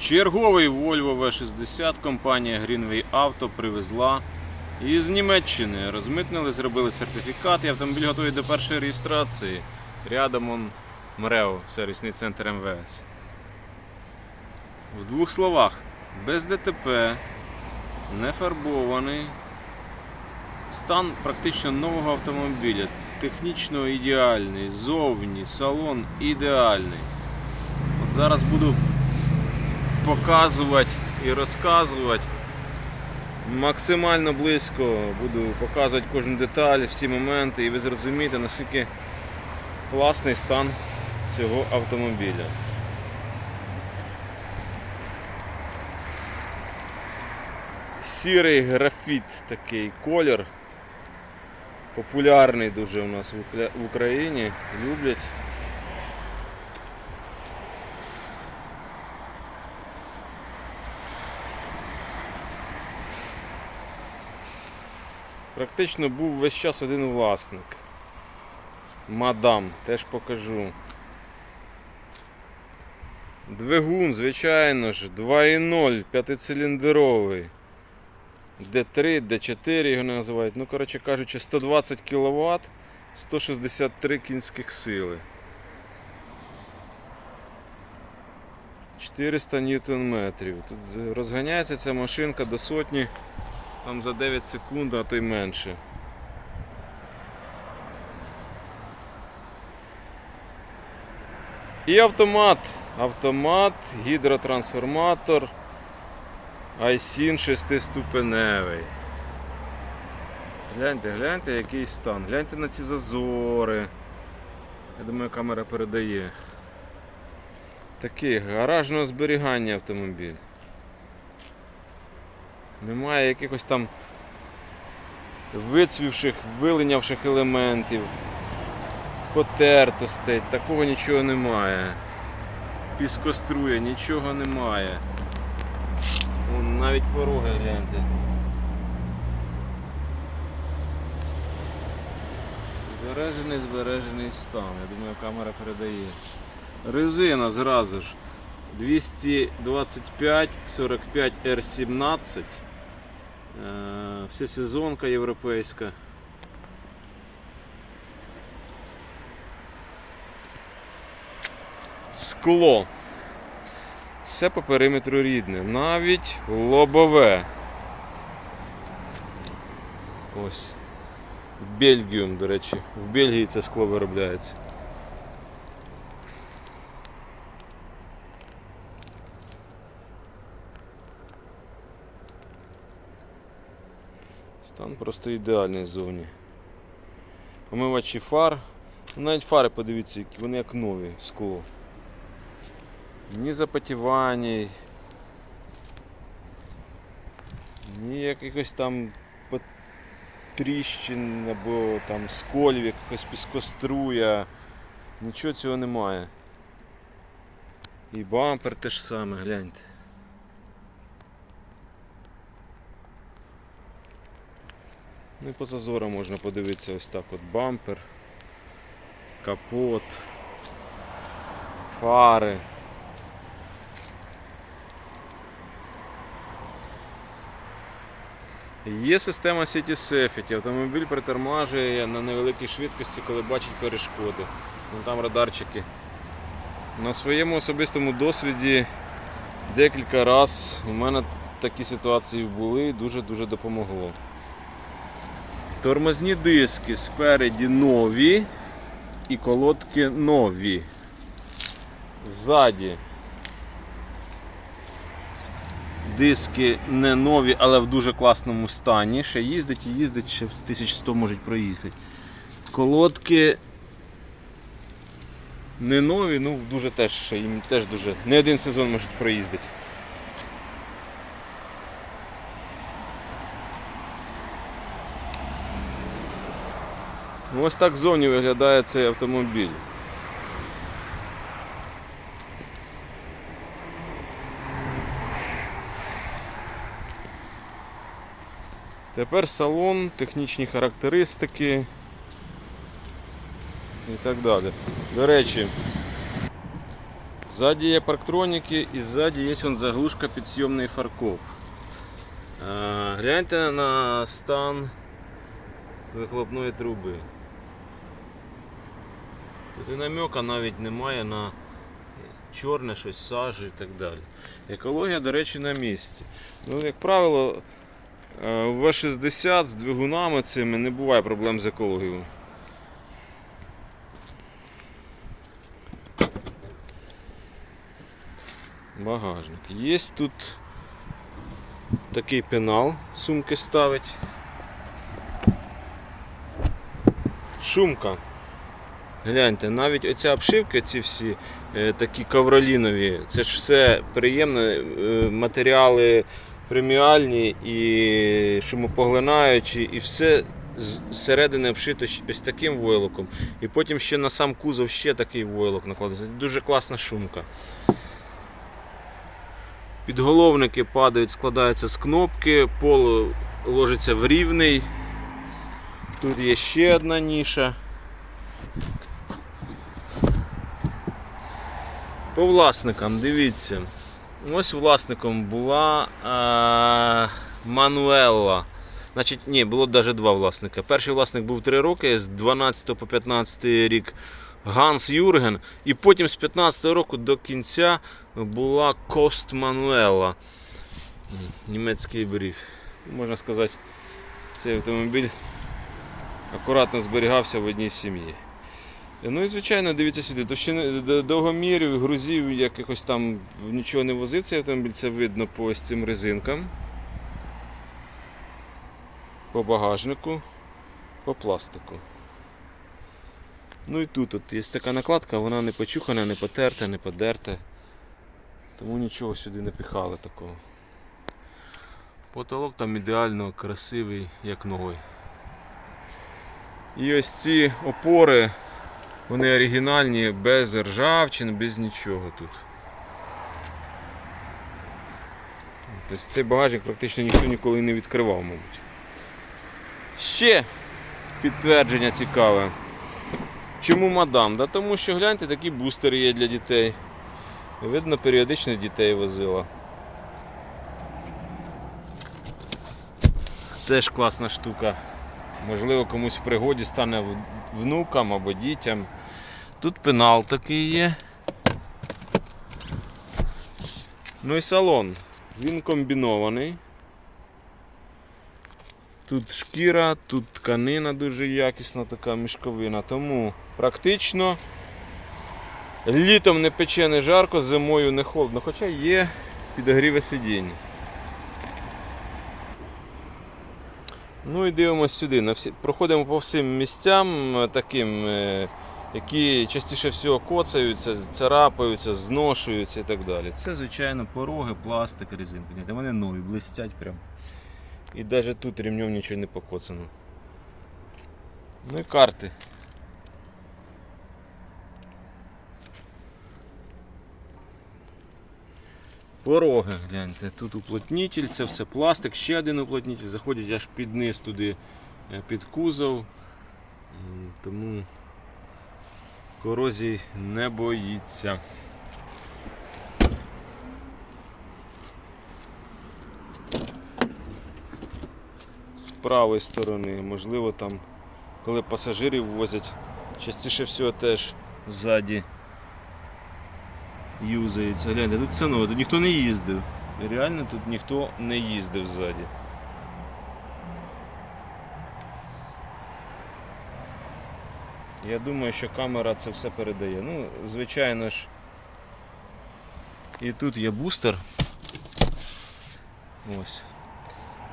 Черговий Volvo V60 компанія Greenway Auto привезла із Німеччини. Розмитнили, зробили сертифікат і автомобіль готовий до першої реєстрації. Рядом он МРЕО, сервісний центр МВС. В двох словах, без ДТП, не фарбований. Стан практично нового автомобіля. Технічно ідеальний, зовні, салон ідеальний. От зараз буду показувати і розказувати максимально близько. Буду показувати кожну деталь, всі моменти, і ви зрозумієте, наскільки класний стан цього автомобіля. Сірий графіт такий колір. Популярний дуже у нас в Україні. Люблять. Практично був весь час один власник. Мадам, теж покажу. Двигун, звичайно ж, 2.0, п'ятициліндровий. D3, D4 його називають. Ну, коротше кажучи, 120 кВт, 163 кінських сили. 400 ньютон метрів. Тут розганяється ця машинка до сотні там за 9 секунд, а то й менше. І автомат. Автомат, гідротрансформатор. Айсін шестиступеневий. Гляньте, гляньте, який стан. Гляньте на ці зазори. Я думаю, камера передає. Такий гаражного зберігання автомобіль. Немає якихось там вицвівших, вилинявших елементів, потертостей, такого нічого немає. Піскострує, нічого немає. Вон, навіть пороги гляньте. Збережений, збережений стан. Я думаю, камера передає. Резина зразу ж 225 45 R17. Е, Всесезонка європейська. Скло. Все по периметру рідне, навіть лобове. Ось. Бельгіум, до речі. В Бельгії це скло виробляється. Стан просто ідеальний ззовні. Омивачі фар. Ну, Навіть фари, подивіться, вони як нові скло. Ні запотівань, ні якихось там тріщин або там сколів, якихось піскоструя. Нічого цього немає. І бампер теж саме, гляньте. Ну і по зазорам можна подивитися ось так от бампер, капот, фари. Є система City Safety. Автомобіль притормажує на невеликій швидкості, коли бачить перешкоди. Ну, там радарчики. На своєму особистому досвіді декілька разів у мене такі ситуації були і дуже-дуже допомогло. Тормозні диски спереді нові і колодки нові. Ззаді диски не нові, але в дуже класному стані. Ще їздить і їздить, ще 1100 можуть проїхати. Колодки не нові, ну дуже теж їм теж дуже. Не один сезон можуть проїздити. Ось так ззовні виглядає цей автомобіль. Тепер салон, технічні характеристики і так далі. До речі, Ззаді є парктроніки і ззаді є вон заглушка підсйомний фаркоп. Е, Гляньте на стан вихлопної труби. Тут і намека навіть немає на чорне щось, сажу і так далі. Екологія, до речі, на місці. Ну, як правило, е, В60 з двигунами цими не буває проблем з екологією. Багажник. Є тут такий пенал, сумки ставить. Шумка. Гляньте, навіть оця обшивка, ці всі е, такі ковролінові, це ж все приємно, е, матеріали преміальні і шумопоглинаючі, і все зсередини обшито ось таким войлоком. І потім ще на сам кузов ще такий войлок накладається. Дуже класна шумка. Підголовники падають, складаються з кнопки, поло ложиться в рівний. Тут є ще одна ніша. По власникам, дивіться. Ось власником була е, Мануелла. Значить, ні, було навіть два власника. Перший власник був 3 роки, з 12 по 15 рік Ганс Юрген. І потім з 15 року до кінця була Кост Мануелла. Німецький бриф. Можна сказати, цей автомобіль акуратно зберігався в одній сім'ї. Ну і звичайно, дивіться сюди, товщини д- довгомірів, грузів, якихось там нічого не возив цей автомобіль, це видно по ось цим резинкам. По багажнику, по пластику. Ну і тут от є така накладка, вона не почухана, не потерта, не подерта. Тому нічого сюди не піхали такого. Потолок там ідеально красивий, як новий. І ось ці опори, вони оригінальні, без ржавчин, без нічого тут. Тобто цей багажник практично ніхто ніколи не відкривав, мабуть. Ще підтвердження цікаве. Чому мадам? Да тому що гляньте, такі бустери є для дітей. Видно, періодично дітей возила. Теж класна штука. Можливо, комусь в пригоді стане внукам або дітям. Тут пенал такий є. Ну і салон. Він комбінований. Тут шкіра, тут тканина дуже якісна, така мішковина. Тому практично літом не пече не жарко, зимою не холодно, хоча є підогріве сидіння. Ну і дивимося сюди. Проходимо по всім місцям е, таким, е, які частіше всього коцаються, царапаються, зношуються і так далі. Це, звичайно, пороги, пластик, резинка. Ні, Вони нові, блистять прям. І навіть тут ремнем нічого не покоцано. Ну і карти. Пороги, гляньте, тут уплотнитель, це все пластик, ще один уплотнитель, заходять аж під низ туди, е, під кузов. Тому корозії не боїться. З правої сторони, можливо, там, коли пасажирів возять, частіше всього теж ззаді юзається. Гляньте, тут це нове, тут ніхто не їздив. Реально тут ніхто не їздив ззаді. Я думаю, що камера це все передає. Ну, звичайно ж. І тут є бустер. Ось.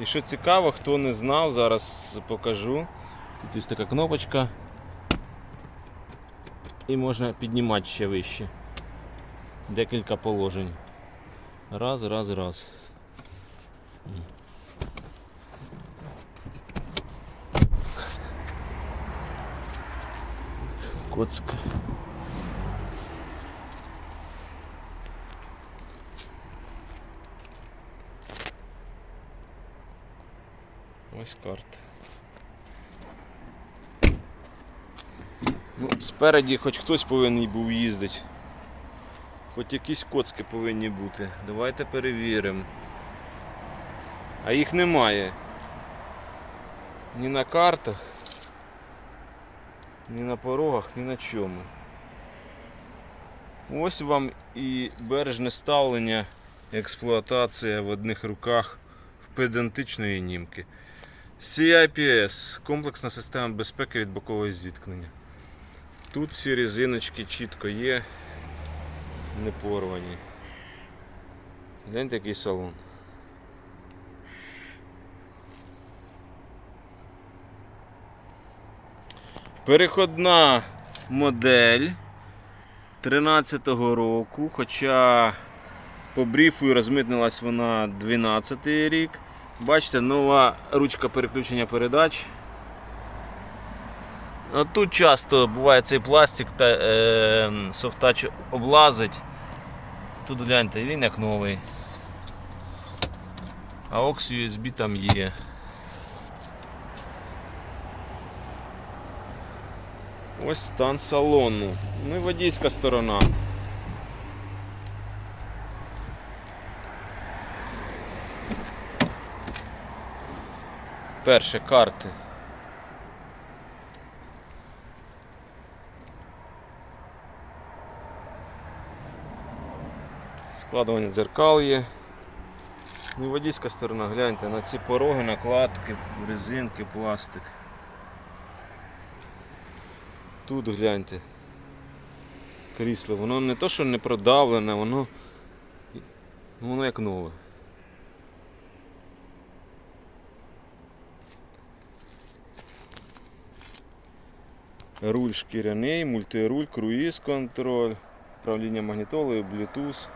І що цікаво, хто не знав, зараз покажу. Тут є така кнопочка. І можна піднімати ще вище. Декілька положень. Раз, раз, раз. Коцка. Ось карта. Ну, спереді хоч хтось повинен був їздити. Хоч якісь коцки повинні бути. Давайте перевіримо. А їх немає. Ні на картах, ні на порогах, ні на чому. Ось вам і бережне ставлення, експлуатація в одних руках в педантичної німки. CIPS комплексна система безпеки від бокового зіткнення. Тут всі резиночки чітко є, не порвані. Гляньте який салон. Переходна модель 13-го року, хоча по бріфу розмитнилась вона 12 рік. Бачите, нова ручка переключення передач. От тут часто буває цей пластик та е, софтач облазить. Тут гляньте, він як новий. А AUX USB там є. Ось стан салону. Ну і водійська сторона. Перше карти. Складування дзеркал є. Ну і водійська сторона, гляньте на ці пороги, накладки, резинки, пластик. Тут гляньте. Крісло, воно не то, що не продавлене, воно, воно як нове. Руль шкіряний, мультируль, круїз контроль, управління магнітолою, Bluetooth.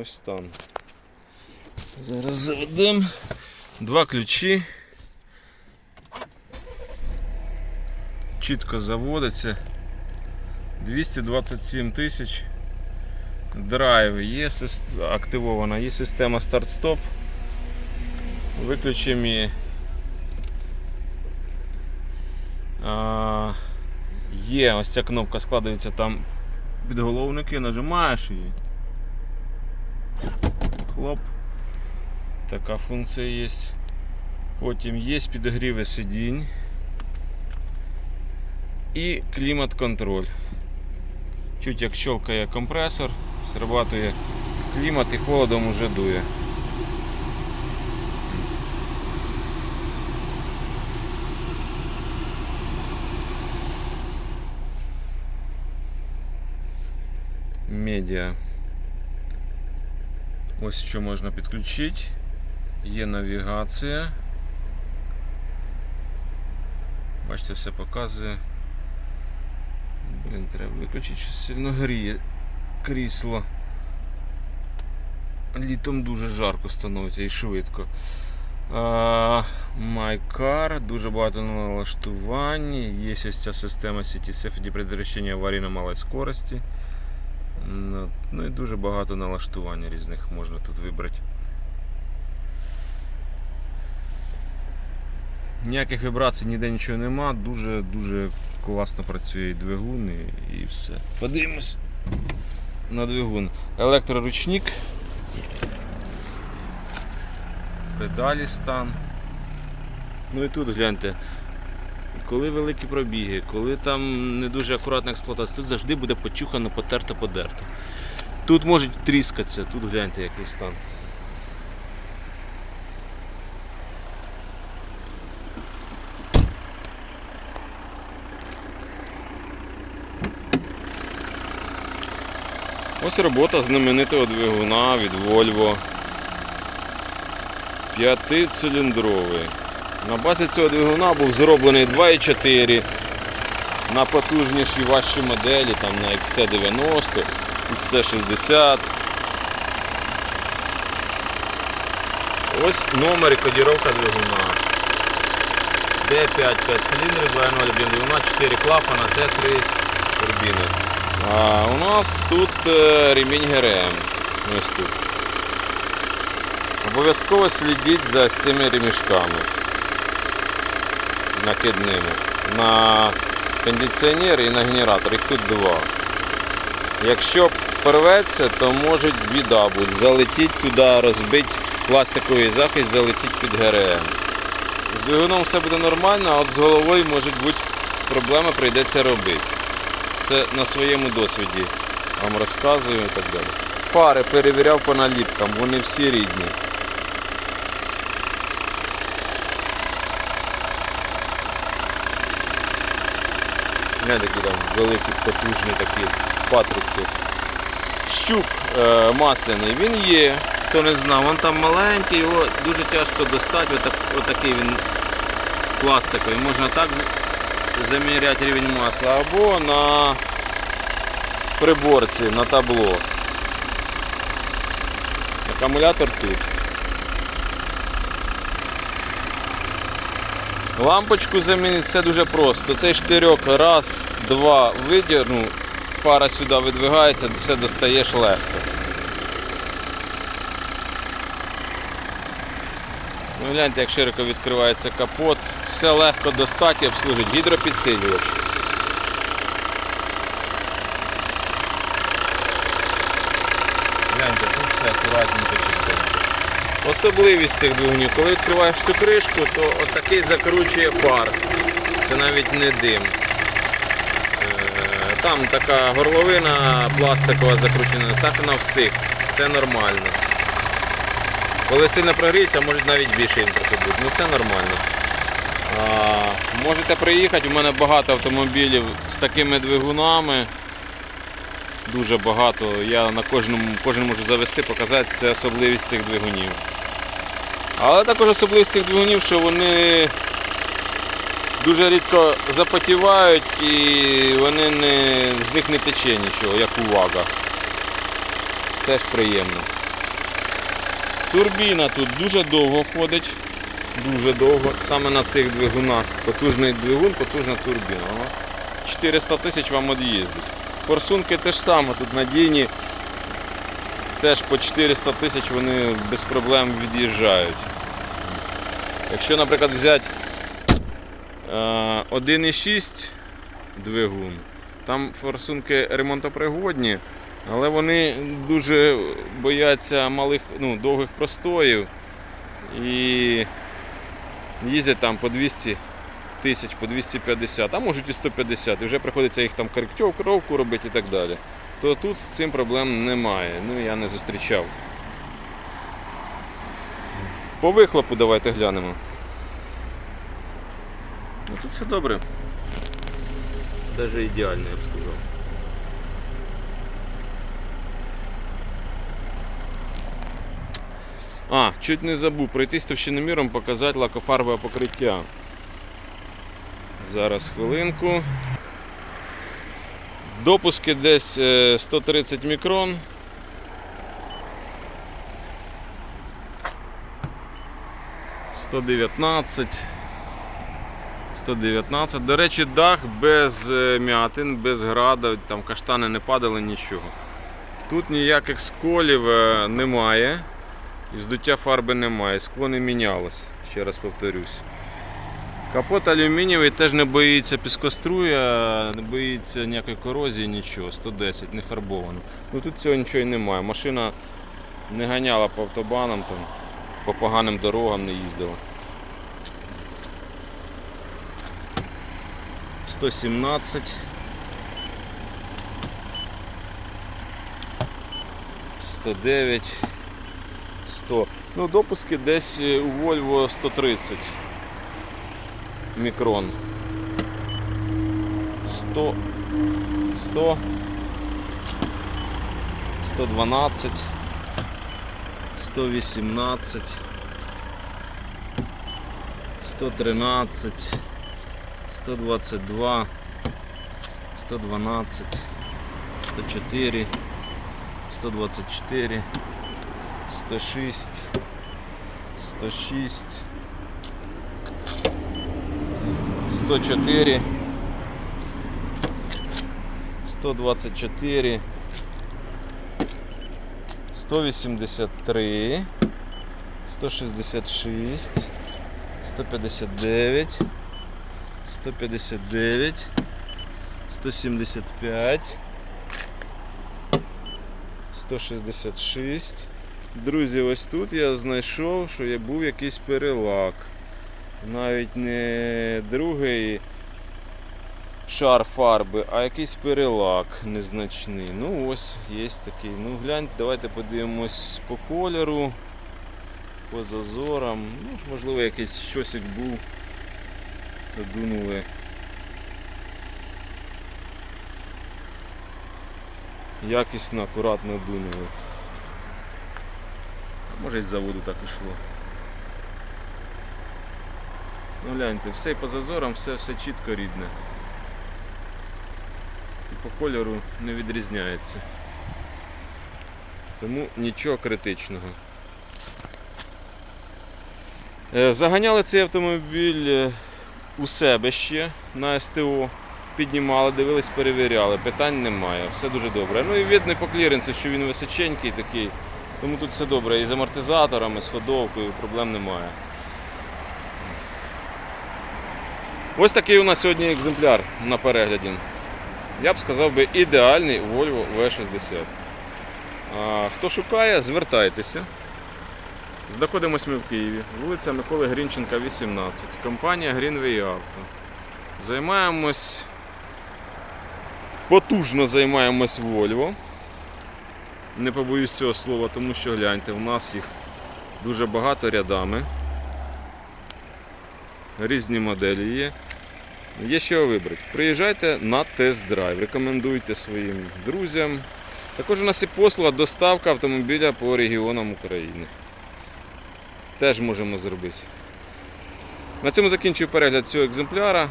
Ось там. Зараз заведемо. Два ключі. Чітко заводиться. 227 тисяч. Драйв є активована, є система старт-стоп. Виключимо її. А, є ось ця кнопка складається там підголовники, нажимаєш її. Хлоп. Така функція є. Потім є підогріви сидінь і клімат-контроль. Чуть як щелкає компресор, срабатує клімат і холодом уже дує. Медіа. Ось що можна підключити. Є навігація. Бачите, все показує. Блін, треба виключити, що сильно гріє крісло. Літом дуже жарко становиться і швидко. My дуже багато налаштувань. Є ось ця система City Safety предотвращення аварії на малій скорості. Ну, ну і дуже багато налаштувань різних можна тут вибрати. Ніяких вібрацій ніде нічого нема, дуже-дуже класно працює двигун і, і все. Подивимось на двигун. Електроручник. Педалі стан. Ну і тут гляньте. Коли великі пробіги, коли там не дуже акуратна експлуатація, тут завжди буде почухано, потерто, подерто. Тут можуть тріскатися, тут гляньте який стан. Ось робота знаменитого двигуна від Volvo. П'ятициліндровий. На базі цього двигуна був зроблений 2.4 на потужніші важчі моделі, там на XC90, XC60. Ось номер і кодіровка двигуна. D5 5 циліндрів, 2.0 об'єм двигуна, 4 клапана, Т3 турбіни. А у нас тут е, ремінь ГРМ. Ось тут. Обов'язково слідіть за цими ремішками накидними. На кондиціонер і на генератор. Їх тут два. Якщо порветься, то може біда бути. Залетіть туди, розбить пластиковий захист, залетіть під ГРМ. З двигуном все буде нормально, а от з головою можуть бути проблеми, прийдеться робити. Це на своєму досвіді вам розказую і так далі. Фари перевіряв по наліпкам, вони всі рідні. Гляньте, які там великі, потужні такі патрубки. Щуп е, масляний, він є, хто не знав, він там маленький, його дуже тяжко достати, отак, отакий він пластиковий. Можна так заміряти рівень масла або на приборці, на табло. Акумулятор тут. Лампочку замінити все дуже просто. Цей штирьок раз, два видірнув, фара сюди видвигається, все достаєш легко. Ну, гляньте, як широко відкривається капот. Все легко достати обслужити. Гідропідсилювач. Гляньте, тут все акуратненько чистенько. Особливість цих двигунів, коли відкриваєш цю кришку, то отакий закручує пар. Це навіть не дим. Е, Там така горловина пластикова закручена, так на всіх. Це нормально. Коли сильно прогріється, може навіть більше їм бути. Ну це нормально. Можете приїхати, у мене багато автомобілів з такими двигунами. Дуже багато. Я на кожному кожен можу завести, показати це особливість цих двигунів. Але також особливість цих двигунів, що вони дуже рідко запотівають і вони не, з них не тече нічого, як увага. Теж приємно. Турбіна тут дуже довго ходить. Дуже довго. Саме на цих двигунах. Потужний двигун, потужна турбіна. Вона 400 тисяч вам від'їздить. Форсунки теж саме, тут надійні. Теж по 400 тисяч вони без проблем від'їжджають. Якщо, наприклад, взяти е, 1,6 двигун, там форсунки ремонтопригодні, але вони дуже бояться малих, ну, довгих простоїв і їздять там по 200 тисяч, по 250, а можуть і 150, і вже приходиться їх там коректовку робити і так далі. То тут з цим проблем немає. Ну я не зустрічав. По вихлопу давайте глянемо. Ну, тут все добре. Навіть ідеально, я б сказав. А, чуть не забув пройтись товщиноміром, показати лакофарбове покриття. Зараз хвилинку. Допуски десь е, 130 мікрон. Сто дев'ятнадцять. 119. До речі, дах без е, м'ятин, без града, там каштани не падали, нічого. Тут ніяких сколів е, немає. І вздуття фарби немає, скло не мінялось, ще раз повторюсь. Капот алюмінієвий теж не боїться піскоструя, не боїться ніякої корозії, нічого, 110, не фарбовано. Ну тут цього нічого і немає. Машина не ганяла по автобанам, там, по поганим дорогам не їздила. 117. 109. 100. Ну, допуски десь у Volvo 130 мікрон. 100, 100, 112, 118, 113, 122, 112, 104, 124, 106, 106, 104, 124, 183, 166, 159, 159, 175. 166. Друзі, ось тут я знайшов, що є був якийсь перелак. Навіть не другий шар фарби, а якийсь перелак незначний. Ну ось є такий. Ну гляньте, давайте подивимось по кольору, по зазорам. Ну, можливо, якийсь щосик був. Додунули. Якісно, акуратно дунули. Може і з заводу так ішло. Ну гляньте, все і по зазорам, все, все чітко рідне. І по кольору не відрізняється. Тому нічого критичного. Е, Заганяли цей автомобіль е, у себе ще на СТО. Піднімали, дивились, перевіряли. Питань немає, все дуже добре. Ну і видно по кліренсу, що він височенький такий. Тому тут все добре. І з амортизаторами, з ходовкою проблем немає. Ось такий у нас сьогодні екземпляр на перегляді. Я б сказав би ідеальний Volvo V60. Хто шукає, звертайтеся. Знаходимося ми в Києві, вулиця Миколи Грінченка, 18. Компанія Greenway Auto. Займаємось, потужно займаємось Volvo. Не побоюсь цього слова, тому що гляньте, у нас їх дуже багато рядами. Різні моделі є. Є що вибрати. Приїжджайте на тест-драйв, рекомендуйте своїм друзям. Також у нас є послуга доставка автомобіля по регіонам України. Теж можемо зробити. На цьому закінчую перегляд цього екземпляра.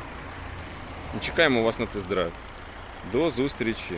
Чекаємо вас на тест-драйв. До зустрічі!